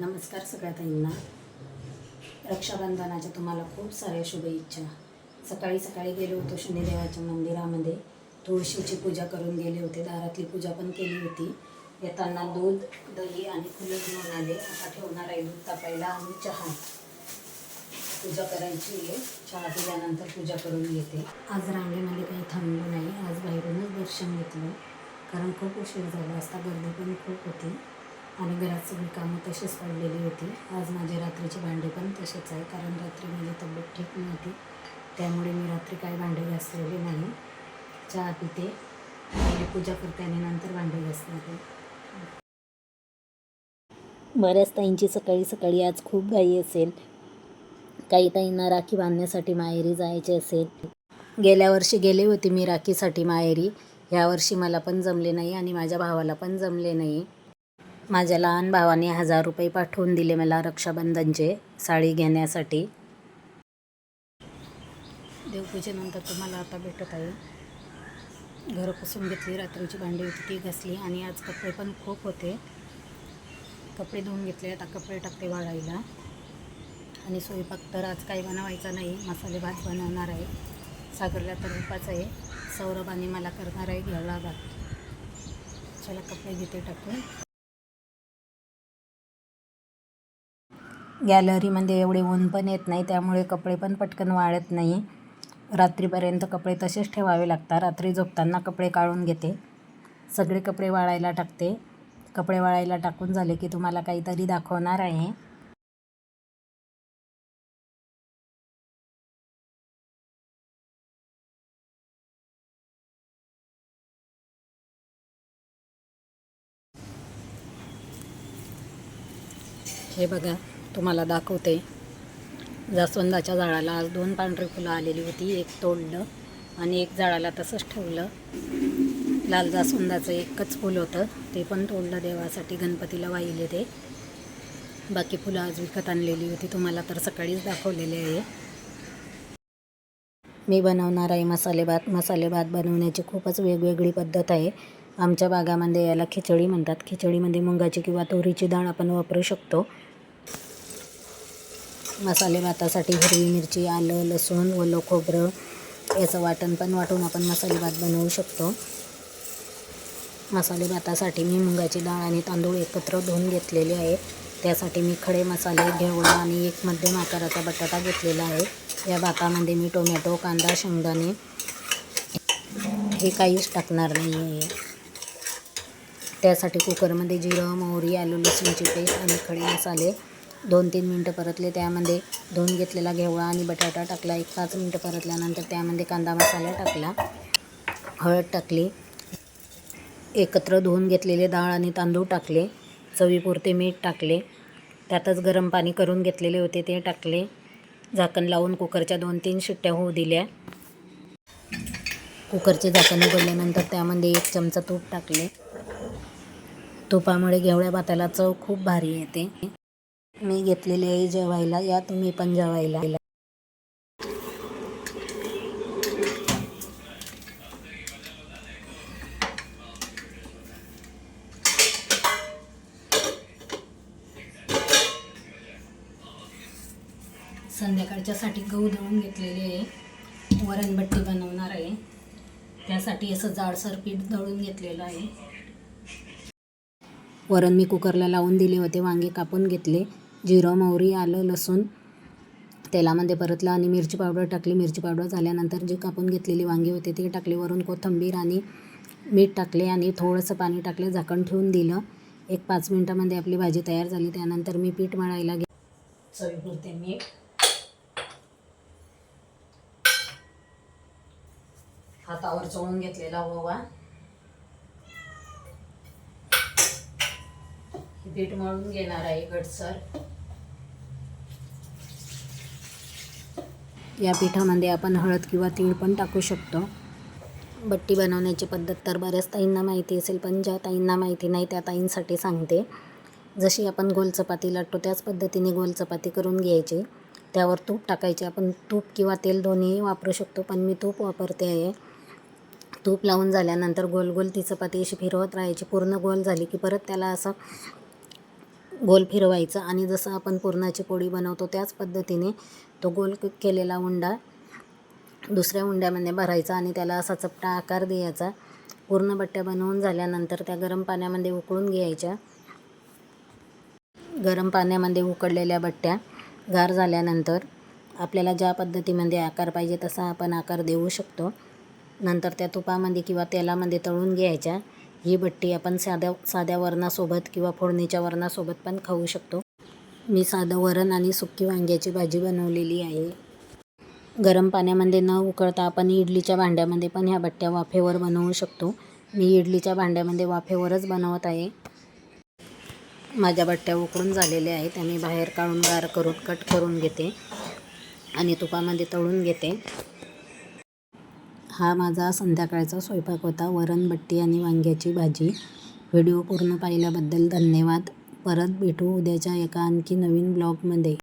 नमस्कार सगळ्या ताईंना रक्षाबंधनाच्या तुम्हाला खूप साऱ्या शुभेच्छा. सकाळी सकाळी गेलो होतो शनिदेवाच्या मंदिरामध्ये. तुळशीची पूजा करून गेले होते. दारातली पूजा पण केली होती. येताना दूध दही आणि फुलं घेऊन आले. आता ठेवणार आहे दूध तापायला आणि चहा. पूजा करायची आहे. चहा पिल्यानंतर पूजा करून घेते. आज रांगेमध्ये काही थांबलो नाही. आज बाहेरूनच दर्शन घेतलं. कारण खूप उशीर झाला. असता गर्दी पण खूप होती. आणि घरात सगळी कामं तशीच पडलेली होती. आज माझे रात्रीचे भांडे पण तसेच आहे कारण रात्री माझी तब्येत ठीक नव्हती. त्यामुळे मी रात्री काही भांडे घासलेले नाही. चहा पिते. आणि पूजा करते आणि नंतर भांडे घासते. बऱ्याच ताईंची सकाळी सकाळी आज खूप घाई असेल. काही ताईंना राखी बांधण्यासाठी माहेरी जायचे असेल. गेल्या वर्षी गेले होते मी राखीसाठी माहेरी. यावर्षी मला पण जमले नाही आणि माझ्या भावाला पण जमले नाही. माझ्या लहान भावाने हजार रुपये पाठवून दिले मला रक्षाबंधनचे साडी घेण्यासाठी. देवपूजेनंतर तुम्हाला आता भेटत आहे. घरं पुसून घेतली रात्रीची भांडी होती ती घासली आणि आज कपडे पण खूप होते. कपडे धुवून घेतले आता कपडे टाकते वाळायला आणि स्वयंपाक तर आज काही बनवायचा नाही मसाले भात बनवणार आहे. सागरला तर उपाच आहे. सौरभ आणि मला करणार आहे घेवळा भात. चला कपडे घेते टाकून. गॅलरीमध्ये एवढे ऊन पण येत नाही त्यामुळे कपडे पण पटकन वाळत नाही. रात्रीपर्यंत कपडे तसेच ठेवावे लागतात. रात्री झोपताना कपडे काढून घेते. सगळे कपडे वाळायला टाकते. कपडे वाळायला टाकून झाले की तुम्हाला काहीतरी दाखवणार आहे. हे बघा तुम्हाला दाखवते. जास्वंदाच्या झाडाला आज दोन पांढरी फुलं आलेली होती एक तोडलं आणि एक झाडाला तसंच ठेवलं. लाल जास्वंदाचं एकच फुल होतं ते पण तोडलं देवासाठी गणपतीला वाहिले ते. बाकी फुलं आज विकत आणलेली होती तुम्हाला तर सकाळीच दाखवलेले आहे. मी बनवणार आहे मसाले भात. मसाले भात बनवण्याची खूपच वेगवेगळी पद्धत आहे. आमच्या भागामध्ये याला खिचडी म्हणतात. खिचडीमध्ये मुंगाची किंवा तोरीची डाळ आपण वापरू शकतो. मसाले भातासाठी हिरवी मिरची आलं लसूण ओलं खोबरं याचं वाटण पण वाटून आपण मसाले भात बनवू शकतो. मसाले भातासाठी मी मुगाची डाळ आणि तांदूळ एकत्र धुवून घेतलेले आहे. त्यासाठी मी खडे मसाले घेवडा आणि एक मध्यम आकाराचा बटाटा घेतलेला आहे. या भातामध्ये मी टोमॅटो कांदा शेंगदाणे हे काहीच टाकणार नाही आहे त्यासाठी कुकरमध्ये जिरं मोहरी आलू लसूणची पेस्ट आणि खडे मसाले दोन तीन मिनटं परतले त्यामध्ये धुवून घेतलेला घेवळा आणि बटाटा टाकला. एक पाच मिनटं परतल्यानंतर त्यामध्ये कांदा मसाला टाकला. हळद टाकली. एकत्र धुवून घेतलेले डाळ आणि तांदूळ टाकले. चवीपुरते मीठ टाकले. त्यातच गरम पाणी करून घेतलेले होते ते टाकले. झाकण लावून कुकरच्या दोन तीन शिट्ट्या होऊ दिल्या. कुकरचे झाकण उघडल्यानंतर त्यामध्ये एक चमचा तूप टाकले. तुपामुळे घेवळ्या भाताला चव खूप भारी येते. मी घेतलेली आहे जेवायला या तुम्ही पण जेवायला. संध्याकाळच्यासाठी गहू दळून घेतलेले आहे. वरणबट्टी बनवणार आहे. त्यासाठी असं जाडसर पीठ दळून घेतलेलं आहे. वरण मी कुकरला लावून दिले होते वांगे कापून घेतले. जिरं मोहरी आलं लसूण तेलामध्ये परतलं आणि मिरची पावडर टाकली. मिरची पावडर झाल्यानंतर जे कापून घेतलेली वांगी होते ते टाकली. वरून कोथिंबीर आणि मीठ टाकले आणि थोडंसं पाणी टाकले. झाकण ठेवून दिलं. एक पाच मिनटामध्ये आपली भाजी तयार झाली. त्यानंतर मी पीठ मळायला घे चवीपुरते मीठ हातावर चोळून घेतलेला ओवा. पीठ मळून घेणार आहे गटसर या पिठामध्ये आपण हळद किंवा तीळ पण टाकू शकतो. बट्टी बनवण्याची पद्धत तर बऱ्याच ताईंना माहिती असेल पण ज्या ताईंना माहिती नाही त्या ताईंसाठी सांगते. जशी आपण गोल चपाती लाटतो त्याच पद्धतीने गोल चपाती करून घ्यायची. त्यावर तूप टाकायचे. आपण तूप किंवा तेल दोन्ही वापरू शकतो पण मी तूप वापरते आहे. तूप लावून झाल्यानंतर गोल गोल ती चपाती अशी फिरवत राहायची. पूर्ण गोल झाली की परत त्याला असं गोल फिरवायचा आणि जसं आपण पुरणाची पोळी बनवतो त्याच पद्धतीने तो गोल केलेला उंडा दुसऱ्या उंड्यामध्ये भरायचा आणि त्याला असा चपटा आकार द्यायचा. पूर्ण बट्ट्या बनवून झाल्यानंतर त्या गरम पाण्यामध्ये उकळून घ्यायच्या. गरम पाण्यामध्ये उकडलेल्या बट्ट्या गार झाल्यानंतर आपल्याला ज्या पद्धतीमध्ये आकार पाहिजे तसा आपण आकार देऊ शकतो. नंतर त्या तुपामध्ये किंवा तेलामध्ये तळून घ्यायच्या. ही भट्टी आपण साध्या साध्या वरणासोबत किंवा फोडणीच्या वरणासोबत पण खाऊ शकतो. मी साधं वरण आणि सुकी वांग्याची भाजी बनवलेली आहे. गरम पाण्यामध्ये न उकळता आपण इडलीच्या भांड्यामध्ये पण ह्या बट्ट्या वाफेवर बनवू शकतो. मी इडलीच्या भांड्यामध्ये वाफेवरच बनवत आहे. माझ्या बट्ट्या उकळून झालेल्या आहेत. त्या मी बाहेर काढून गार करून कट करून घेते. आणि तुपामध्ये तळून घेते. हा माझा संध्याकाळचा स्वयंपाक होता. वरणबट्टी आणि वांग्याची भाजी. व्हिडिओ पूर्ण पाहिल्याबद्दल धन्यवाद. परत भेटू उद्याच्या एका आणखी नवीन ब्लॉगमध्ये.